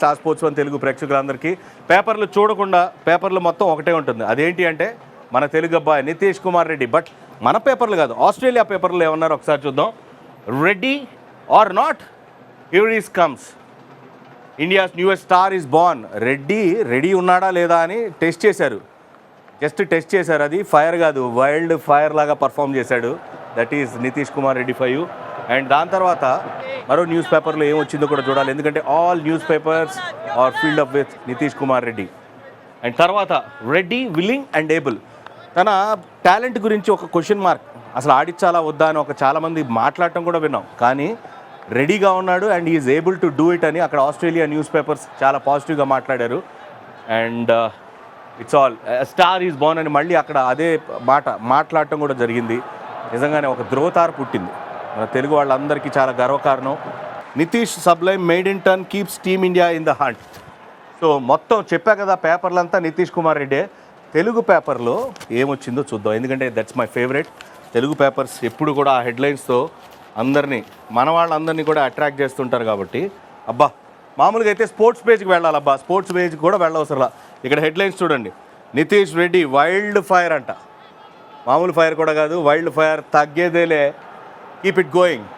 Star sports one Telugu ప్రేక్షకులందరికీ. పేపర్లు చూడకుండా పేపర్లు మొత్తం ఒకటే ఉంటుంది. అదేంటి అంటే మన తెలుగు అబ్బాయి నితీష్ కుమార్ రెడ్డి. బట్ మన పేపర్లు కాదు ఆస్ట్రేలియా పేపర్లు ఏమన్నారు ఒకసారి చూద్దాం. Reddy or not here is comes India's newest star is born Reddy ready ఉన్నాడా లేదా అని టెస్ట్ చేశారు. జస్ట్ టెస్ట్ చేశారు. అది ఫైర్ కాదు వైల్డ్ ఫైర్ లాగా పర్ఫామ్ చేశాడు. That is Nitish Kumar Reddy five and దాని తర్వాత మరో న్యూస్ పేపర్లో ఏమొచ్చిందో కూడా చూడాలి. ఎందుకంటే all news papers are filled up with Nitish Kumar Reddy. And తర్వాత రెడ్డి విల్లింగ్ అండ్ ఏబుల్. తన టాలెంట్ గురించి ఒక క్వశ్చన్ మార్క్. అసలు ఆడించాలా వద్దా అని ఒక చాలామంది మాట్లాడటం కూడా విన్నాం. కానీ రెడీగా ఉన్నాడు and is able to do it అని అక్కడ ఆస్ట్రేలియా న్యూస్ పేపర్స్ చాలా పాజిటివ్గా మాట్లాడారు. And it's all star is born అని మళ్ళీ అక్కడ అదే మాట మాట్లాడటం కూడా జరిగింది. నిజంగానే ఒక ధ్రువతార పుట్టింది. మన తెలుగు వాళ్ళందరికీ చాలా గర్వకారణం. Nitish sublime maiden ton keeps team India in the hunt. So మొత్తం చెప్పా కదా పేపర్లంతా నితీష్ కుమార్ రెడ్డి. తెలుగు పేపర్లో ఏమొచ్చిందో చూద్దాం. ఎందుకంటే that's my favourite Telugu papers ఎప్పుడు కూడా ఆ హెడ్లైన్స్తో అందరినీ మన వాళ్ళందరినీ కూడా అట్రాక్ట్ చేస్తుంటారు కాబట్టి. అబ్బా మామూలుగా అయితే స్పోర్ట్స్ పేజ్కి వెళ్ళాలబ్బా. స్పోర్ట్స్ పేజ్కి కూడా వెళ్ళవసరలా. ఇక్కడ హెడ్లైన్స్ చూడండి. నితీష్ రెడ్డి వైల్డ్ ఫైర్ అంట. మామూలు ఫైర్ కూడా కాదు వైల్డ్ ఫైర్ తగ్గేదేలే. Keep it going.